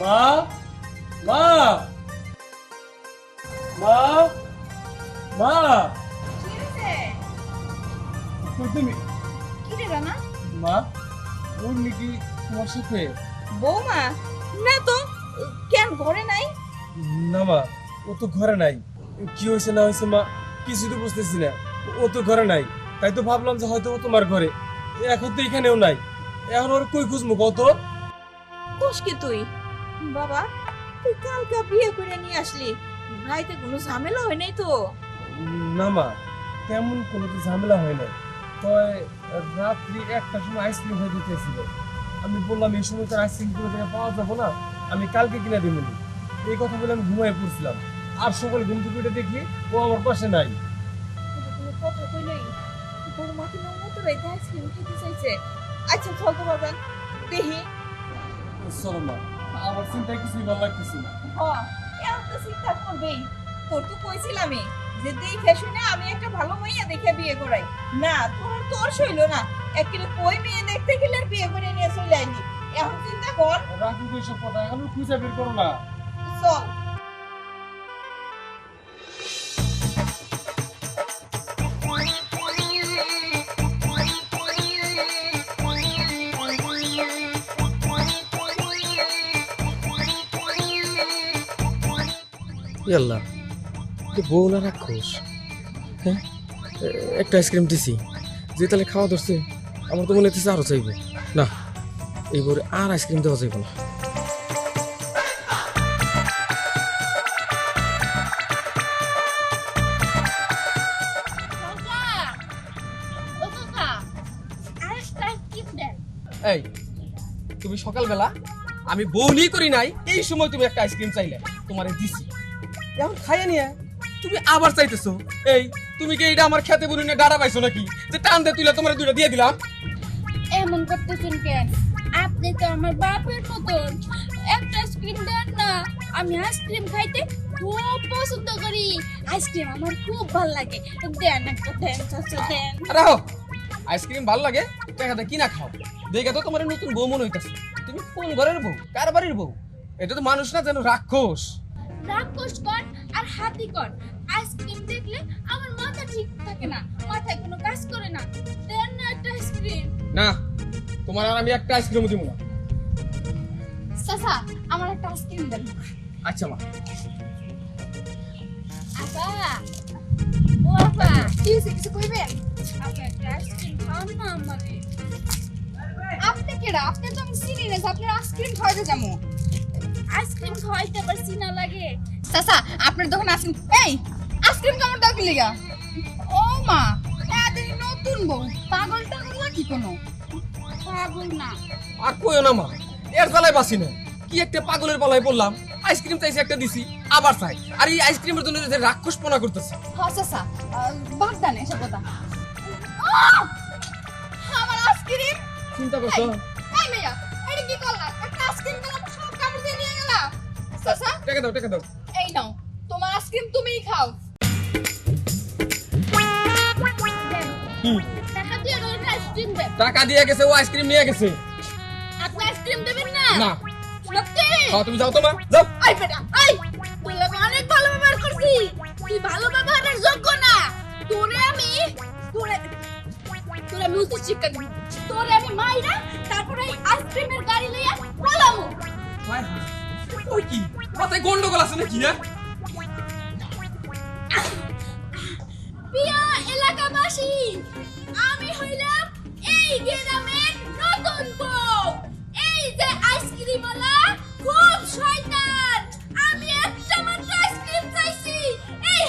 মা মা মা মা। কি হয়েছে? কই তুমি কি রে রানা মা ওর নাকি তোমার সাথে? বৌমা? না তো কেন ঘরে নাই? না মা ও তো ঘরে নাই। কি হয়েছে না হয়েছে মা কিছু তো বুঝতেছি না। ও তো ঘরে নাই তাই তো ভাবলাম যে হয়তো ও তোমার ঘরে। এখন তো এখানেও নাই। এখন ওর কই খুঁজবো কত কি তুই? বাবা তুই কালকে বিয়ে করে নিয়ে আসলি। ভাইতে কোনো ঝামেলা হয় নাই তো? না মা তেমন কোনো তো ঝামেলা হয় না তবে রাত্রি একটা সময় আইসক্রিম হয়ে যেতেছিল আমি বললাম এই সময় তো আইসক্রিম কোনো জায়গায় পাওয়া যাব না। আমি কালকে কিনে দিব এই কথা বলে আমি ঘুমাই পড়ছিলাম। আর সকালে ঘুম থেকে উঠে দেখি ও আমার পাশে নাই। কথা কইলই বড় মাকে মতো রাইতে আইসক্রিম খেতে চাইছে। আচ্ছা চল তো বাজান দেখি। চলো মা। আমার চিন্তায় কিছুই ভালো লাগতেছে না। হ এমন তো চিন্তা করবেই। তোর তো কইছিলামই যে দেখে শুনে আমি একটা ভালো মাইয়া দেখে বিয়ে করাই। না তোর তোর শৈল না। একদিনে কই মেয়ে দেখতে গেলে আর বিয়ে করে নিয়ে চলে আইনি এখন চিন্তা কর। রাখি এসব কথা এখন খুঁজে বের করো না। চল। ইয়াল্লা বউ না রাক্ষস? হ্যাঁ? একটা আইসক্রিম দিছি, যে তাহলে খাওয়া ধরছে, আমার তো মনে হচ্ছে আরও চাইব। না, এইবারে আর আইসক্রিম দেওয়া যাইব না। এই, তুমি সকালবেলা, আমি বউনি করি নাই, এই সময় তুমি একটা আইসক্রিম চাইলে, তোমারে দিছি। এখন খাইয়ে নিয়ে তুমি আবার চাইতেছো। এই তুমি কি এটা আমার খেতে বলি না গাড়া পাইছো নাকি? যে টান দিয়ে তুলে তোমার দুইটা দিয়ে দিলাম। এমন করতেছেন কেন? আপনি তো আমার বাপের মতন। একটা আইসক্রিম দেন না আমি আইসক্রিম খাইতে খুব পছন্দ করি। আইসক্রিম আমার খুব ভালো লাগে। দেন একটা দেন চাচা দেন। রাহো আইসক্রিম ভালো লাগে? টাকাটা কিনা খাও? দেখে তো তোমার নতুন বউ মনে হইতাছে। তুমি কোন ঘরের বউ? কার বাড়ির বউ? এটা তো মানুষ না যেন রাক্ষস। রাক্ষস কর আর হাতি কর আইসক্রিম দেখলে আমার মাথা ঠিক থাকে না মাথায় কোনো কাজ করে না। দেন না একটা আইসক্রিম না তোমার আর আমি একটা আইসক্রিম দিব না। চাচা আমার একটা আইসক্রিম দেন। আচ্ছা মা। আপা ও আপা কি হয়েছে কিছু কইবেন? আপনি একটা আইসক্রিম খাওয়ান না আমারে আপনি কেডা? আপনি তো আমি চিনি না যে আপনার আইসক্রিম খাওয়াতে যাব। আইসক্রিম খাওয়াইতে আবার চিনা লাগে। চাচা আপনার দোকানে আইসক্রিম এই আইসক্রিম কেমন দাও লিগা ও মা তাদের নতুন বউ পাগল টাগল নাকি কোনো? পাগল না। আর কইও না মা এর জ্বালায় বাসি না। কি একটা পাগলের পালায় পড়লাম আইসক্রিম চাইছি একটা দিছি আবার চাই। আর এই আইসক্রিমের জন্য যে রাক্ষস পোনা করতেছে। হ্যাঁ চাচা বাদ দেন এসব কথা। আমার আইসক্রিম। চিন্তা করছ? এই মেয়া এটা কি করলা? একটা আইসক্রিম কাপড় নিয়ে গেলা? চাচা টাকা দাও টাকা দাও। এই নাও তোমার আইসক্রিম তুমিই খাও। টাকা দিয়ে রোজ আইসক্রিম দেন টাকা দিয়ে গেছে ও আইসক্রিম নিয়ে গেছে। আপনি আইসক্রিম দেবেন না? না। সত্যি? খাও তুমি যাও তো মা যাও। আই বেটা আই তুই অনেক ভালো ব্যবহার করছি। তুই ভালো ব্যবহারের যোগ্য না। তোরে আমি তোরে তোরে আমি উচিত শিক্ষা দিব। তোরে আমি মাইরা তারপরে আইসক্রিমের গাড়ি লইয়া পালামু ওই কি? মাথায় গন্ডগোল আছে নাকি হ্যাঁ? খুব শয়তান। আমি একটা মাত্র আইসক্রিম চাইছি। এই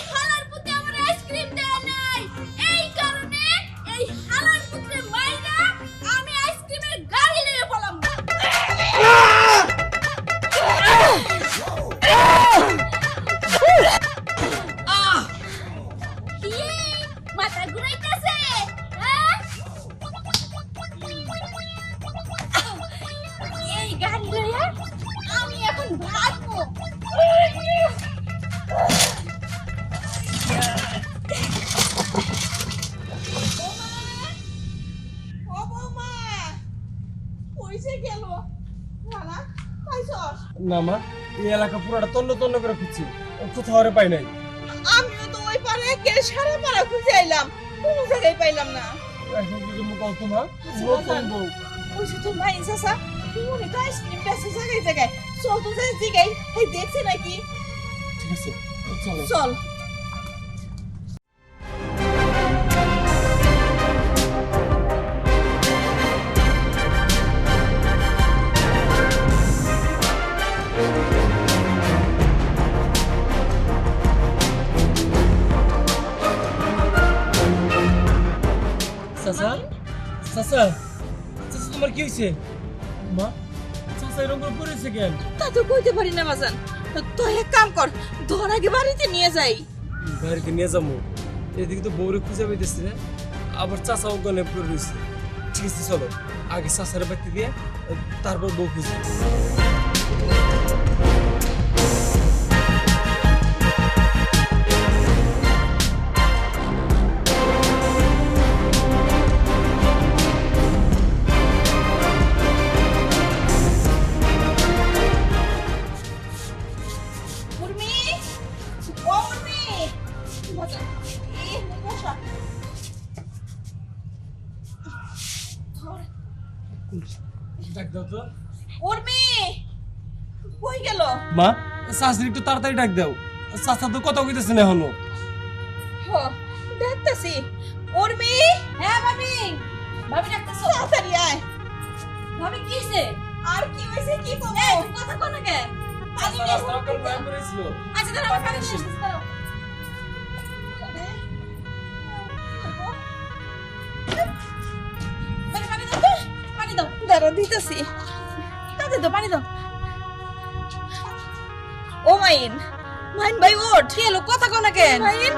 পুরোটা তন্ন তন্ন করে খুঁজছি। কোথাও পাই নাই। আমিও তো ওই পারে কে সারা পাড়া খুঁজে আইলাম। কোনো জায়গায় পাইলাম না। এখন যদি মুখ কত মা? ভাই চাচা তুমি তো আইসক্রিম বেচে জায়গায় জায়গায়। চল তো যাই জিগাই। এই দেখছে নাকি? ঠিক আছে চলো। চল। হয়েছে মা চাচা এরকম করে পড়েছে কেন? তা তো কইতে পারি না বাজান। তো এক কাম কর ধর আগে বাড়িতে নিয়ে যাই। বাড়িতে নিয়ে যাব? এদিকে তো বউরে খুঁজে পেতেছি না। আবার চাচা অজ্ঞানে পড়ে রয়েছে ঠিক আছে চলো। আগে চাচার বাড়িতে দিয়ে তারপর বউ খুঁজে। শাশুড়ি একটু তাড়াতাড়ি ডাক দাও। চাচা তো কথা কইতেছে না এখনও। ডাকতাছি। উর্মি হ্যাঁ ভাবি। ভাবি ডাকতাছো? তাড়াতাড়ি আয়। ভাবি কি হইছে? আর কি হইছে কি বলব? কথা কোন কেন? পানি নিয়ে। আচ্ছা দাঁড়াও পানি নিয়ে আসতেছি, দাঁড়াও। পানি, দাও পানি দাও। দাঁড়াও, দিতেছি। তাতে দাও, পানি দাও। ও মাইন মাইন ভাই ওঠ। কি এলো কথা কও না কেন? মাইন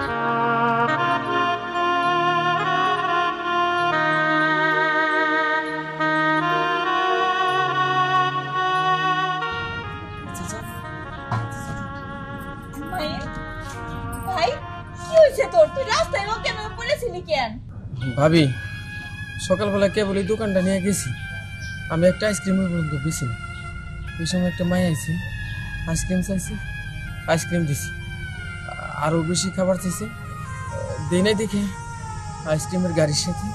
ভাবি সকালবেলা কেবল এই দোকানটা নিয়ে গেছি। আমি একটা আইসক্রিমের পর্যন্ত বেশি এই সময় একটা মাই আইছে। আইসক্রিম চাইছি আইসক্রিম দিছি। আরও বেশি খাবার চাইছে। দেই নাই দেখে আইসক্রিমের গাড়ির সাথে।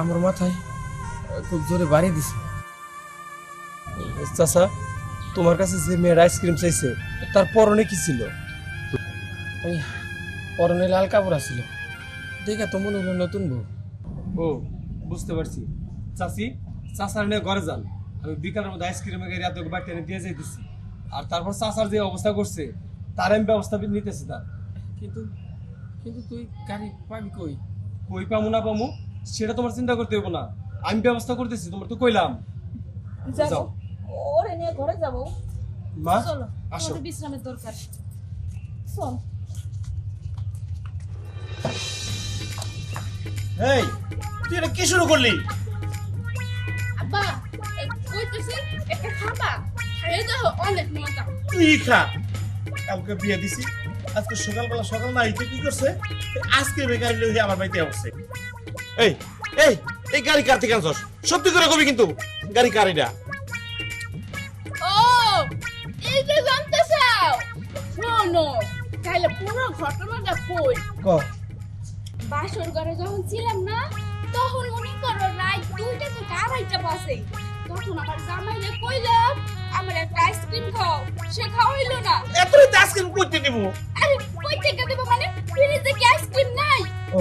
আমার মাথায় খুব জোরে বাড়ি দিছে। চাচা তোমার কাছে যে মেয়ের আইসক্রিম চাইছে তার পরনে কি ছিল? ওই পরনে লাল কাপড় আছিল। দেখে তো মনে হলো নতুন বউ। ও বুঝতে পারছি। চাচি চাচার নিয়ে ঘরে যান। আমি বিকালের মধ্যে আইসক্রিমের গাড়ি এত বাড়িতে এনে দিয়ে যাইতেছি। আর তারপর চাচার যে অবস্থা করছে তার আমি ব্যবস্থা নিতেছি তার। কিন্তু কিন্তু তুই গাড়ি পাবি কই? কই পামু না পামু সেটা তোমার চিন্তা করতে হইব না। আমি ব্যবস্থা করতেছি তোমার তো কইলাম। যাও। ওরে নিয়ে ঘরে যাব। মা চলো আসো। আমাদের বিশ্রামের দরকার। চল। এই তুই এটা কি শুরু করলি? আব্বা কইতেছি একটা খাবা খাইয়ে অনেক মজা। তুই খা কালকে বিয়ে দিছি। আজকে সকালবেলা সকাল না তুই কি করছে? আজকে বেকারি লই আমার বাড়িতে আসছে। এই এই এই গাড়ি কার থেকে আনছস? সত্যি করে কবি কিন্তু গাড়ি কার এটা ও এই যে জানতে চাও। শোনো তাহলে পুরো ঘটনাটা কই? ক। বাসর ঘরে যখন ছিলাম না তখন মনে করো রাত দুইটা থেকে আড়াইটা তখন আমার জামাইলে কইলাম আমার একটা আইসক্রিম খাও। সে খাওয়াইলো না। এত রাতে আইসক্রিম করতে দিব। আরে কই থেকে দেবো মানে? ফ্রিজে কি আইসক্রিম নাই? ও।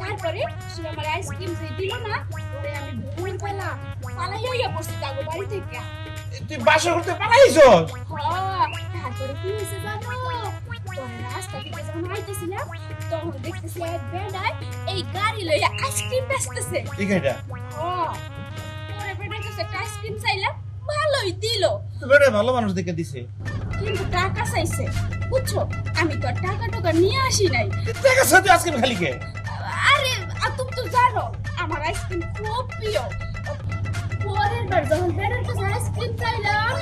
তারপরে সে আমার আইসক্রিম যে দিল না পরে আমি ভুল পেলা পালাই হইয়া পড়ছি তাগো বাড়ি থেকে। তুই বাসা করতে পারাইছস হ্যাঁ, তারপরে কি হয়েছে জানো? রাস্তা থেকে যখন আইতেছিলাম তখন দেখতেছি এক বেড়ায় এই গাড়ি লইয়া আইসক্রিম বেচতেছে। এই গাড়িটা? হ্যাঁ, পরে বেড়ার কাছে আইসক্রিম চাইলাম। ভালোই দিল। বেটা ভালো মানুষ দেখে দিছে। কিন্তু টাকা চাইছে। বুঝছ? আমি তো টাকা টাকা নিয়ে আসি নাই। দেখা সাথে আইসক্রিম খালি কে? আরে আর তুমি তো জানো আমার আইসক্রিম খুব প্রিয়। পরের বার যখন বেড়ার কাছে আইসক্রিম চাইলাম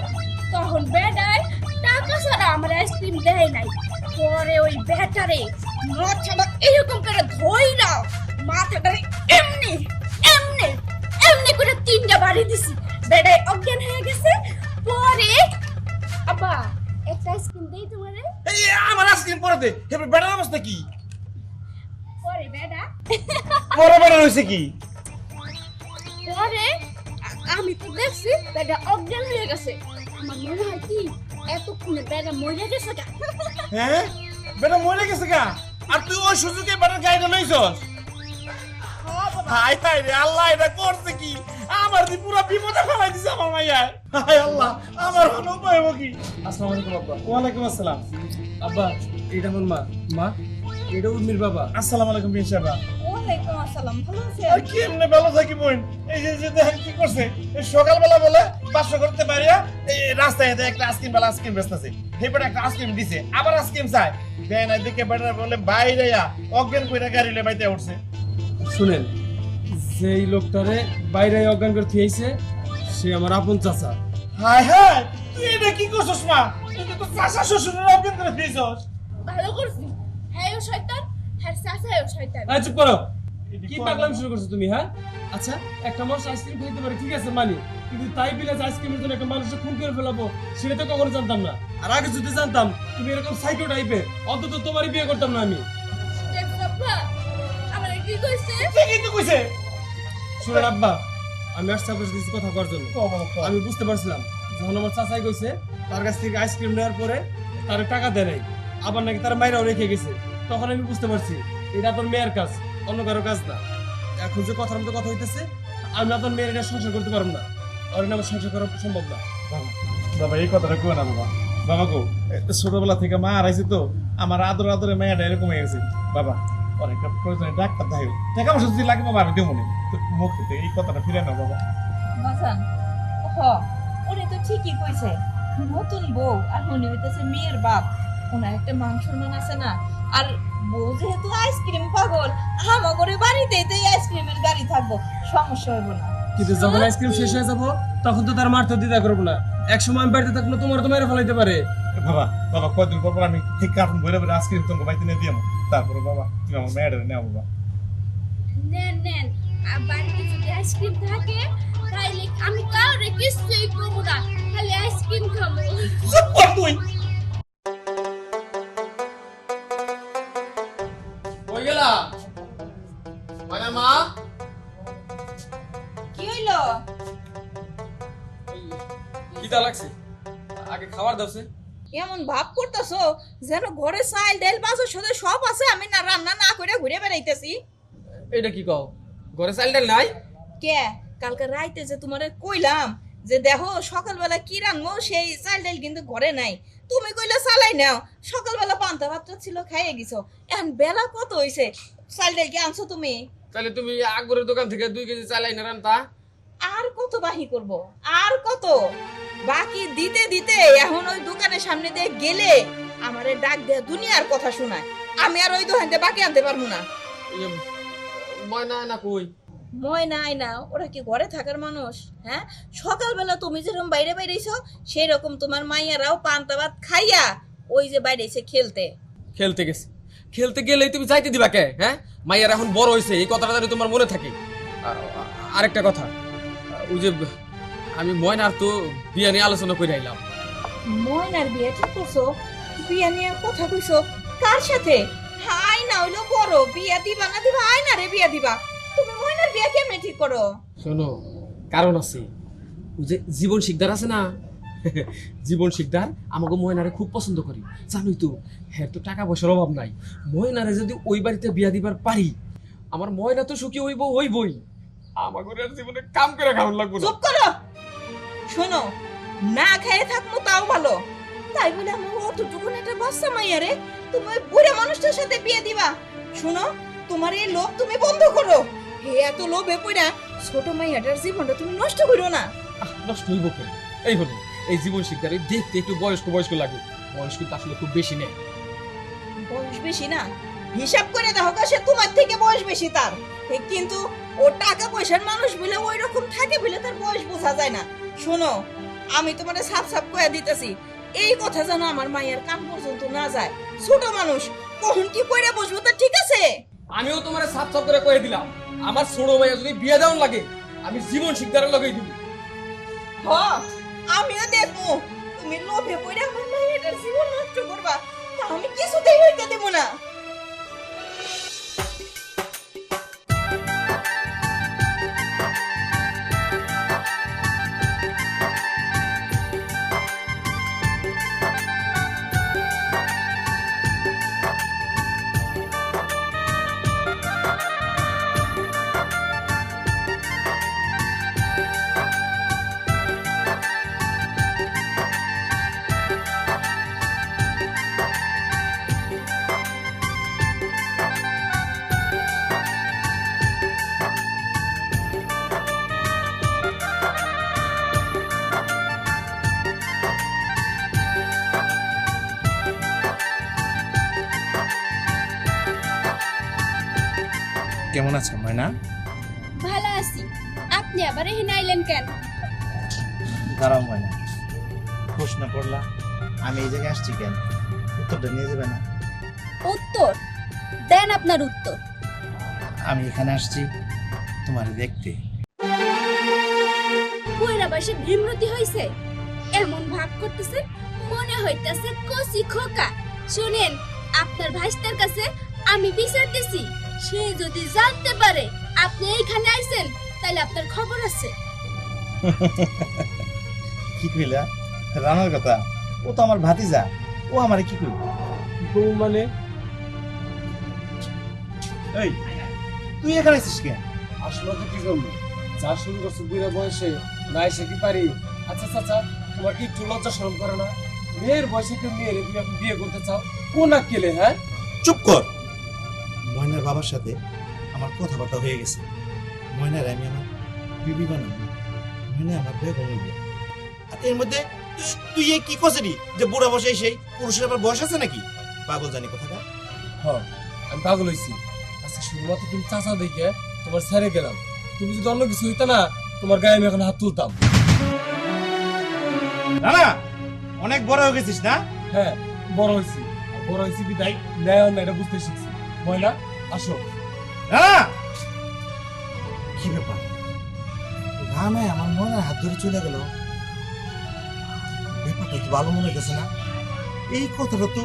তখন বেড়ায় টাকা ছাড়া আমার আইসক্রিম দেয় নাই। পরে ওই বেটারে মাথাটা এরকম করে ধই না মাথাটা এমনি এমনি এমনি করে তিনটা বাড়ি দিছি। বেডায় অজ্ঞান হয়ে গেছে। পরে আবা একটা আইসক্রিম দেই তোমারে। এই আমার আইসক্রিম পরে দে। হে বেডার অবস্থা কি? পরে বেডা। পরে বেডা হইছে কি? পরে আমি তো দেখছি বেডা অজ্ঞান হয়ে গেছে। আমার মনে হয় কি এতক্ষণে বেডা মরে গেছে কা হ্যাঁ? বেডা মরে গেছে কা আর তুই ওই সুযোগে বেডার গায়ে লইছস? হাই হাই রে আল্লাহ এটা করছে কি? আমার দি পুরো বিপদে ফেলাই দিছে আমার মাইয়া। হাই আল্লাহ আমার হলো উপায় হব কি? আসসালামু আলাইকুম আব্বা। ওয়ালাইকুম আসসালাম। আব্বা এটা আমার মা। মা এটা উর্মির বাবা। আসসালামু আলাইকুম বিন সাহেব। ওয়ালাইকুম আসসালাম ভালো আছেন? আর কি এমনি ভালো থাকি বোন? এই যে যে দেখেন কি করছে? এই সকালবেলা বলে পাঁচশো করতে পারিয়া এই রাস্তায় এতে একটা আইসক্রিম বেলা আইসক্রিম বেচতেছে। সেই বেটা একটা আইসক্রিম দিছে আবার আইসক্রিম চাই দেয় না দেখে বেটা বলে বাইরে অজ্ঞান কইরা গাড়ি লে বাইতে উঠছে। শুনেন যেই লোকটারে বাইরে অজ্ঞান করে থিয়েছে সে আমার আপন চাচা। হায় হায় তুই এটা কি করছস মা? তুই তো চাচা শ্বশুরের অজ্ঞান করে দিয়েছস ভালো করছি। হ্যাঁ ও শয়তান হ্যাঁ চাচাও শয়তান। এই চুপ করো। কি পাগলাম শুরু করছ তুমি হ্যাঁ? আচ্ছা একটা মানুষ আইসক্রিম খাইতে পারে ঠিক আছে মানি। কিন্তু তাই বিলে আইসক্রিমের জন্য একটা মানুষকে খুন করে ফেলাবো সেটা তো কখনো জানতাম না। আর আগে যদি জানতাম তুমি এরকম সাইকো টাইপের অন্তত তোমারই বিয়ে করতাম না আমি। আমার কি কইছে? ঠিকই তো কইছে? শুনেন আব্বা আমি আসছি আপনার সাথে কিছু কথা করার জন্য। আমি বুঝতে পারছিলাম যখন আমার চাচাই কইছে তার কাছ থেকে আইসক্রিম নেওয়ার পরে তার টাকা দেয় নাই আবার নাকি তার মায়েরাও রেখে গেছে তখন আমি বুঝতে পারছি এটা তোর মেয়ের কাজ অন্য কারও কাজ না। এখন যে কথার মতো কথা হইতেছে আমি আপনার মেয়ের এটা সংসার করতে পারব না। আর আমার সংসার করা সম্ভব না। বাবা, এই কথাটা কই না বাবা। বাবা গো ছোটবেলা থেকে মা হারাইছে তো আমার আদর আদরে মেয়েটা এরকম হয়ে গেছে। বাবা অনেকটা প্রয়োজনে ডাক্তার দেখাই টাকা পয়সা যদি লাগে বাবা আমি দেবো না। তো মুখ এই কথাটা ফিরে না বাবা। বাসান হ উনি তো ঠিকই কইছে। নতুন বউ আর উনি হইতেছে মেয়ের বাপ। ওনার একটা মান সম্মান আছে না। আর বউ যেহেতু আইসক্রিম পাগল আমাগরে বাড়িতেই তো এই আইসক্রিমের গাড়ি থাকব। সমস্যা হইব না। কিন্তু যখন আইসক্রিম শেষ হয়ে যাব তখন তো তার মারতে দিদা করব না। এক সময় আমি বাড়িতে থাকলে তোমার তো মেরে ফেলাইতে পারে। বাবা বাবা কয়দিন পর পর আমি ঠিক কার্টুন ভরে আইসক্রিম তোমাকে বাইতে নিয়ে দিয়াম তারপরে বাবা তুমি আমার মেয়েটা নেও বাবা নেন নেন আর বাড়িতে যদি আইসক্রিম থাকে তাইলে আমি কাউরে কিছুই করব না খালি আইসক্রিম খাব চুপ কর তুই কই গেলা মানে মা কি হইল লাগছে আগে খাবার দাওছে এমন ভাব করতেছো যেন ঘরে চাল ডাল বাজার সাথে সব আছে আমি না রান্না না করে ঘুরে বেড়াইতেছি। এটা কি কও? ঘরে চাল ডাল নাই? কে? কালকে রাইতে যে তোমারে কইলাম যে দেখো সকালবেলা কি রান্নবো সেই চাল ডাল কিন্তু ঘরে নাই। তুমি কইলে চালাই নাও। সকালবেলা পান্তা ভাত ছিল খাইয়ে গেছো। এখন বেলা কত হইছে? চাল ডাল কি আনছো তুমি? তাহলে তুমি আগরের দোকান থেকে দুই কেজি চালাই না রান্তা। আর কত বাহি করব? আর কত? বাকি দিতে দিতে এখন ওই দোকানের সামনে দিয়ে গেলে আমারে ডাক দেয়া দুনিয়ার কথা শোনায়। আমি আর ওই দোকান বাকি আনতে পারব না। ইয়ে, ময়না না কই? ময় নাই না ওরা কি ঘরে থাকার মানুষ? হ্যাঁ? সকালবেলা তুমি যেরকম বাইরে বাইরেছো সেই রকম তোমার মাইয়ারাও পান্তা ভাত খাইয়া ওই যে বাইরেছে খেলতে। খেলতে গেছে। খেলতে গেলেই তুমি যাইতে দিবা কে হ্যাঁ? মাইয়ার এখন বড় হয়েছে এই কথাটা তোমার মনে থাকে। আর- আরেকটা কথা। ওই যে আমি ময়নার তো বিয়ে নিয়ে আলোচনা করে আইলাম। ময়নার বিয়ে ঠিক করছ? বিয়ে নিয়ে কথা কইছো? কার সাথে? হাই না হইল বড় বিয়া দিবা না দিবা? আয় না রে বিয়া দিবা। তুমি ময়নার বিয়া কেমনে ঠিক করো? শোনো কারণ আছে। যে জীবন শিকদার আছে না? জীবন শিকদার আমাকে ময়নারে খুব পছন্দ করি। জানোই তো হ্যাঁ তো টাকা পয়সার অভাব নাই। ময়নারে যদি ওই বাড়িতে বিয়া দিবার পারি আমার ময়না তো সুখী হইব হইবই। আমাকে জীবনে কাম করে খাওয়ান লাগবো চুপ করো! শোনো না খেয়ে থাকব তাও ভালো। তাই বলে আমার অতটুকু একটা বাচ্চা মাইয়া রে তুমি ওই বুড়া মানুষটার সাথে বিয়ে দিবা। শোনো তোমার এই লোভ তুমি বন্ধ করো। হে এত লোভে পড়া ছোট মাইয়াটার জীবনটা তুমি নষ্ট করো না। নষ্ট হইব কেন? এই হলো এই জীবন শিকদারে দেখতে একটু বয়স্ক বয়স্ক লাগে। বয়স কিন্তু আসলে খুব বেশি নেই। বয়স বেশি না? হিসাব করে দেখো সে তোমার থেকে বয়স বেশি তার। কিন্তু ও টাকা পয়সার মানুষ বলে ওই রকম থাকে বলে তার বয়স বোঝা যায় না। শোনো আমি তোমারে সাপ সাপ কয়ে দিতেছি এই কথা জানো আমার মায়ের কান পর্যন্ত না যায়। ছোট মানুষ কখন কি কইরা বসবো তা ঠিক আছে? আমিও তোমার সাফ সাফ করে কয়ে দিলাম আমার ছোট ভাইয়া যদি বিয়ে দেওয়ার লাগে আমি জীবন শিকদারের লগেই দিব। হ আমিও দেখো তুমি লোভে পড়ে আমার মায়ের কেমন আছো ময়না? ভালো আছি। আপনি আবার এখানে আইলেন কেন? দাঁড়াও ময়না। প্রশ্ন করলা আমি এই জায়গায় আসছি কেন? উত্তরটা নিয়ে যাবে না। উত্তর? দেন আপনার উত্তর। আমি এখানে আসছি তোমার দেখতে। পুরা বয়সে ভীমরতি হইছে। এমন ভাব করতেছে মনে হইতাছে কচি খোকা। শুনেন আপনার ভাইস্তার কাছে আমি বিচার দিছি সে যদি জানতে পারে আপনি এইখানে আইছেন তাহলে আপনার খবর আছে। কি কইলা? রানার কথা? ও তো আমার ভাতিজা। ও আমারে কি কইল করব মানে? এই তুই এখানে আছিস কেন? আসলে তো কি করব? যা শুরু করছ বুড়া বয়সে না এসে কি পারি? আচ্ছা চাচা তোমার কি একটু লজ্জা শরম করে না? মেয়ের বয়সে একটা মেয়ের তুমি বিয়ে করতে চাও? কোন আক্কেলে হ্যাঁ? চুপ কর। ময়নার বাবার সাথে আমার কথাবার্তা হয়ে গেছে। ময়নার আমি আমার বিবি বানাবো। ময়না আমার বেগম হইবে। আর এর মধ্যে তুই- এ কি করছিলি? যে বুড়া বসে সেই পুরুষের আবার বয়স আছে নাকি? পাগল জানি কোথাকার হ্যাঁ আমি পাগল হয়েছি আচ্ছা শুধুমাত্র তুমি চাচা দেখে তোমার ছেড়ে গেলাম। তুমি যদি অন্য কিছু হইতা না তোমার গায়ে আমি এখন হাত তুলতাম। না না অনেক বড় হয়ে গেছিস না? হ্যাঁ বড় হয়েছি বড় হয়েছি বিদায় ন্যায় অন্যায় এটা বুঝতে শিখছি। ময়না আসো। না না! কি ব্যাপার? রানায় আমার মনে হাত ধরে চলে গেল। ব্যাপারটা তো ভালো মনে গেছে না। এই কথাটা তো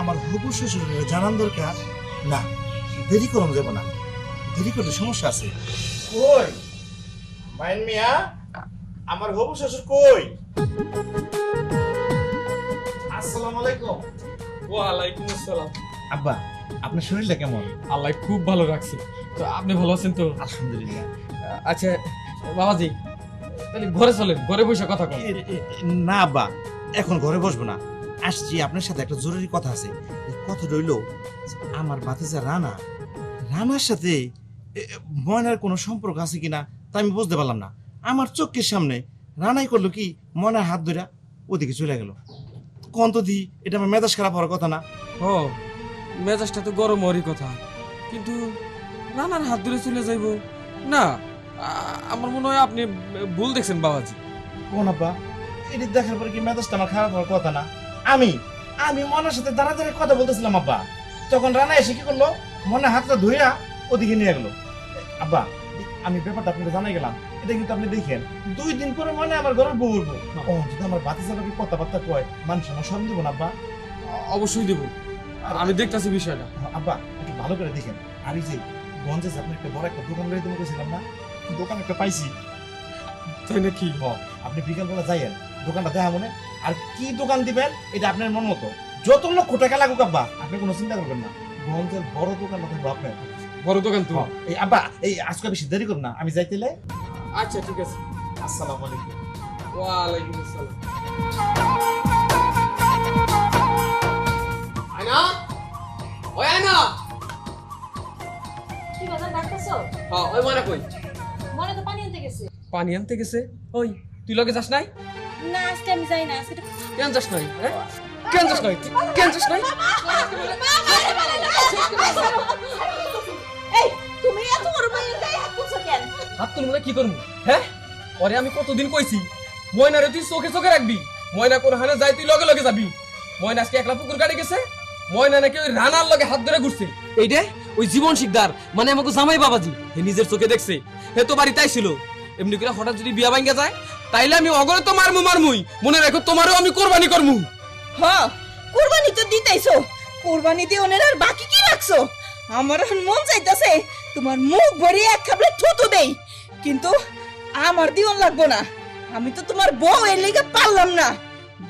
আমার হবু শ্বশুরের জানান দরকার। না দেরি করম যাব না। দেরি করলে সমস্যা আছে। কই? মাইন মিয়া আমার হবু শ্বশুর কই? আসসালামু আলাইকুম। ওয়ালাইকুম আসসালাম। আব্বা আপনার শরীরটা কেমন? আল্লাহ খুব ভালো রাখছে। তো আপনি ভালো আছেন তো? আলহামদুলিল্লাহ। আচ্ছা বাবাজি তাহলে ঘরে চলেন ঘরে বসে কথা এ- না বা এখন ঘরে বসবো না। আসছি আপনার সাথে একটা জরুরি কথা আছে। এই কথা রইল আমার ভাতিজা রানা রানার সাথে এ, ময়নার কোনো সম্পর্ক আছে কিনা তা আমি বুঝতে পারলাম না। আমার চোখের সামনে রানাই করল কি ময়নার হাত ধরে ওদিকে চলে গেল। কন্ত দি এটা আমার মেজাজ খারাপ হওয়ার কথা না। ও মেজাজটা তো গরম হওয়ারই কথা। কিন্তু নানার হাত ধরে চলে যাইব। না আমার মনে হয় আপনি ভুল দেখছেন বাবাজি। কোন আব্বা? এটি দেখার পরে কি মেজাজটা আমার খারাপ হওয়ার কথা না? আমি আমি মনের সাথে দাঁড়া দাঁড়িয়ে কথা বলতেছিলাম আব্বা। তখন রানা এসে কি করল? মনে হাতটা ধুইয়া ওদিকে নিয়ে গেল। আব্বা আমি ব্যাপারটা আপনাকে জানাই গেলাম। এটা কিন্তু আপনি দেখেন। দুই দিন পরে মনে আমার ঘরের বউ উঠবো। ও যদি আমার বাতি চালাকে কথাবার্তা কয় মানুষ আমার সরম দেবো না আব্বা। অবশ্যই দেব। আমি দেখতেছি বিষয়টা। আব্বা একটু ভালো করে দেখেন। আর এই যে গঞ্জে আপনি একটা বড় একটা দোকান দেবো করেছিলাম না? দোকান একটা পাইছি। তাই নাকি? হ, আপনি বিকালবেলা যাইয়েন। দোকানটা দেখা মনে। আর কি দোকান দিবেন এটা আপনার মন মতো। যত লক্ষ টাকা লাগুক আব্বা আপনি কোনো চিন্তা করবেন না। গঞ্জের বড় দোকানটা থাকব আপনার। বড় দোকান তো? এই আব্বা এই আজকে বেশি দেরি করুন না। আমি যাইতেলে? আচ্ছা ঠিক আছে। আসসালামু আলাইকুম। ওয়ালাইকুম আসসালাম। আয়না ওই আয়না কি বাজার ডাকতেছো? হ্যাঁ ওই মানে কই মনে তো পানি আনতে গেছে। পানি আনতে গেছে? ওই তুই লগে যাস নাই? না আজকে আমি যাই না আজকে কেন যাস নাই? হ্যাঁ? কেন যাস নাই? কেন যাস নাই? এই তুমি এত বড় মাইয়ের গায়ে হাত তুলছো কেন? হাত তুল মানে কি করব? হ্যাঁ? পরে আমি কতদিন কইছি ময়নারে তুই চোখে চোখে রাখবি। ময়না কোন হানে যাই তুই লগে লগে যাবি। ময়না আজকে একলা পুকুর কাটে গেছে। ময়না নাকি ওই রানার লগে হাত ধরে ঘুরছে। এইটা ওই জীবন শিকদার মানে আমাকে জামাই বাবাজি, হে নিজের চোখে দেখছে। হে তো এমনি করে হঠাৎ যদি বিয়া ভাঙ্গা যায়, তাইলে আমি অগরে তো মারমু মারমুই। মনে রাখো, তোমারও আমি কোরবানি করমু। হ্যাঁ কোরবানি তো কোরবানি দিয়ে আর বাকি কি রাখছো? আমার মন চাইতেছে, তোমার মুখ ভরিয়ে এক খাবলে থুতু দেই। কিন্তু আমার দিওন লাগবো না। আমি তো তোমার বউ, এর লিগে পারলাম না।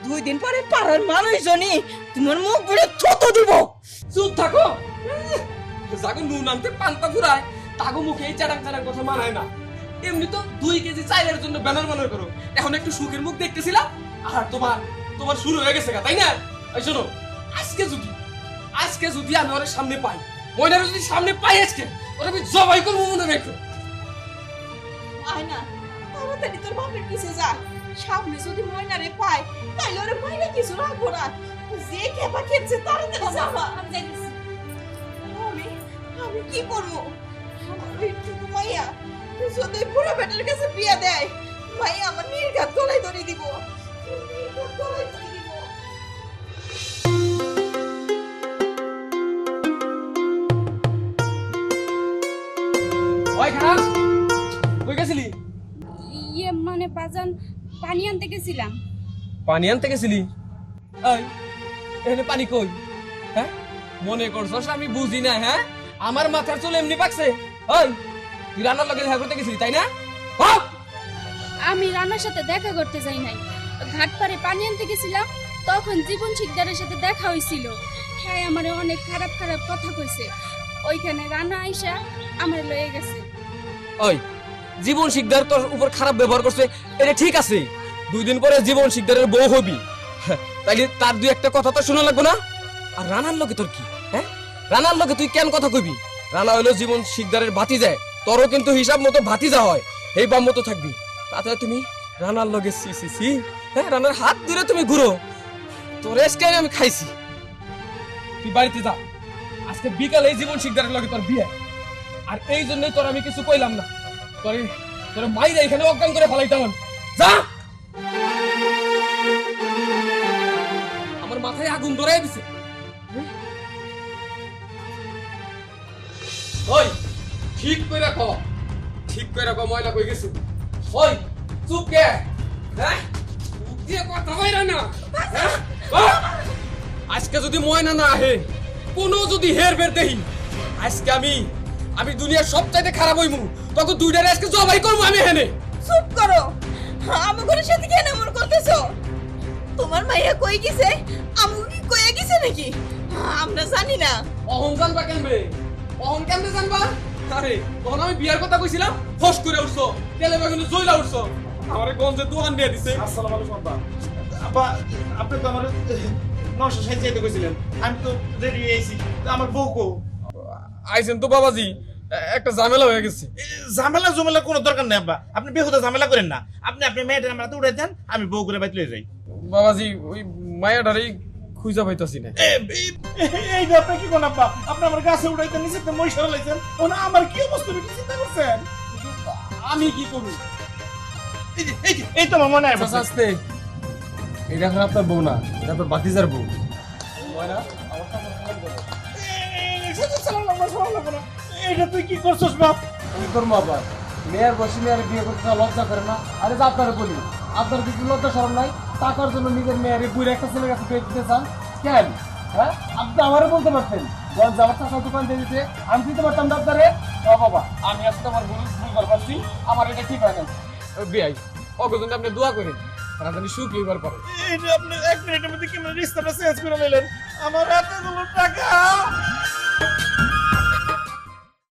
দুই দিন পরে পাড়ার মানুষজনই তোমার মুখ ভরে থুতু দিব। চুপ থাকো। যাগো নুন আনতে পান্তা ফুরায় তাগো মুখে এই চাটাং চাটাং কথা মানায় না। এমনি তো দুই কেজি চাইলের জন্য ব্যানার ব্যানার করো। এখন একটু সুখের মুখ দেখতেছিলাম আর তোমার তোমার শুরু হয়ে গেছে গা, তাই না? এই শোনো আজকে যদি আজকে যদি আমি ওর সামনে পাই ময়নারে যদি সামনে পাই আজকে ওরা আমি জবাই করব মনে রেখো। আয় না তাড়াতাড়ি তোর বাপের পিছে যা। সামনে যদি ময়নারে পায় তাইলে ওরে ময়না কিছু রাখব না যে খেপা খেলছে তাড়াতাড়ি আমি যাইতেছি। আমি আমি কি করব? আমার ওইটুকু মাইয়া যদি বুড়ো বেটার কাছে বিয়ে দেয় মাইয়া আমার নির্ঘাত গলায় ধরে দিব। নির্ঘাত গলায় ধরে দিব। ওই খারাপ কই গেছিলি? ইয়ে মানে বাজান পানি আনতে গেছিলাম। পানি আনতে গেছিলি? এই এখানে পানি কই? হ্যাঁ? মনে করছস আমি বুঝি না হ্যাঁ? আমার মাথার চুল এমনি পাকছে। ওই তুই রান্নার লগে দেখা করতে গেছিলি তাই না? আমি রানার সাথে দেখা করতে যাই নাই। ঘাট পাড়ে পানি আনতে গেছিলাম তখন জীবন শিকদারের সাথে দেখা হয়েছিল হ্যাঁ আমার অনেক খারাপ খারাপ কথা কইছে। ওইখানে রানা আইসা আমার লয়ে গেছে। ওই জীবন শিকদার তোর উপর খারাপ ব্যবহার করছে এটা ঠিক আছে। দুই দিন পরে জীবন শিকদারের বউ হবি। হ্যাঁ, তাইলে তার দুই একটা কথা তো শোনা লাগবে না? আর রানার লোকে তোর কি হ্যাঁ? রানার লোকে তুই কেন কথা কইবি? রানা হইল জীবন শিকদারের ভাতি যায় তোরও কিন্তু হিসাব মতো ভাতিজা হয়। এই বাম মতো থাকবি। তাতে তুমি রানার লগে সি সি সি হ্যাঁ রানার হাত ধরে তুমি ঘুরো। তোর এসকে আমি খাইছি। তুই বাড়িতে যা। আজকে বিকালে জীবন শিকদারের লগে তোর বিয়ে। আর এই জন্যই তোর আমি কিছু কইলাম না। তোর তোর মাইরা এখানে অজ্ঞান করে ফেলাইতাম আমি। যা! আমার মাথায় আগুন ধরে দিছে। ওই ঠিক করে রাখো ঠিক করে রাখো ময়লা কই গেছে? ওই চুপ কে? হ্যাঁ? দিয়ে কথা বাইরা না। হ্যাঁ? আজকে যদি ময়না না আহে কোনো যদি হের বের দেহি আজকে আমি আমি দুনিয়ার সবচাইতে খারাপ হইমু। তখন দুইটারে আজকে জবাই করব আমি হেনে চুপ করো। আমার সাথে কেন এমন করতেছো? তোমার মাইয়া কই গেছে? আমু কি কয়ে গেছে নাকি? আমরা জানি না। অহং জানবা কেনবে অহং কেমনে জানবা? আরে তখন আমি বিয়ার কথা কইছিলাম ফস করে উঠছো। তেলে বেগুনে জইলা উঠছো। আমারে গঞ্জে দোকান দিয়ে দিছে। আসসালামু আলাইকুম আব্বা। আব্বা আপনি তো আমার নশো ষাট চাইতে কইছিলেন। আমি তো রেডি হয়ে আমার বউ কো? আইছেন তো বাবাজি। একটা ঝামেলা হয়ে গেছে। ঝামেলা জমেলা কোনো দরকার নেই আব্বা। আপনি বেহুদা ঝামেলা করেন না। আপনি আপনি মেয়েটা আমরা তো উড়াই দেন আমি বউ করে বাইতে যাই। বাবাজি ওই মায়াডারেই খুঁজা পাইতাছি না। এই- আপনি কি কোন আব্বা? আপনি আমার গাছে উড়াইতেন নিচে তো মই সরালাইছেন ওনা আমার কি অবস্থা আপনি চিন্তা করছেন? আমি কি করব? এই যে- এই যে- এই তো আমার মনে হয় আচ্ছা আস্তে এটা এখন আপনার বউ না এটা আপনার বাতিজার বউ। এইটা তুই কি করছস বাপ? আমি করব আবার মেয়ের বসে মেয়ের বিয়ে করতে না লজ্জা করে না? আরে যা আপনারা বলি আপনার কিছু লজ্জা সরম নাই। টাকার জন্য নিজের মেয়ের বুড়ি একটা ছেলের কাছে পেয়ে দিতে চান? কেন? হ্যাঁ? আপনি আমারও বলতে পারতেন। গঞ্জ আমার চাষা দোকান দিয়ে দিতে। আমি দিতে পারতাম না আপনারে। ও বাবা আমি আজকে আমার ভুল ভুল করে পারছি আমার এটা ঠিক হয় না বিয়াই অগজন আপনি দোয়া করেন তারা জানি সুখ এবার পারে এই যে আপনি এক মিনিটের মধ্যে কেমন রিস্তাটা চেঞ্জ করে নিলেন? আমার এতগুলো টাকা!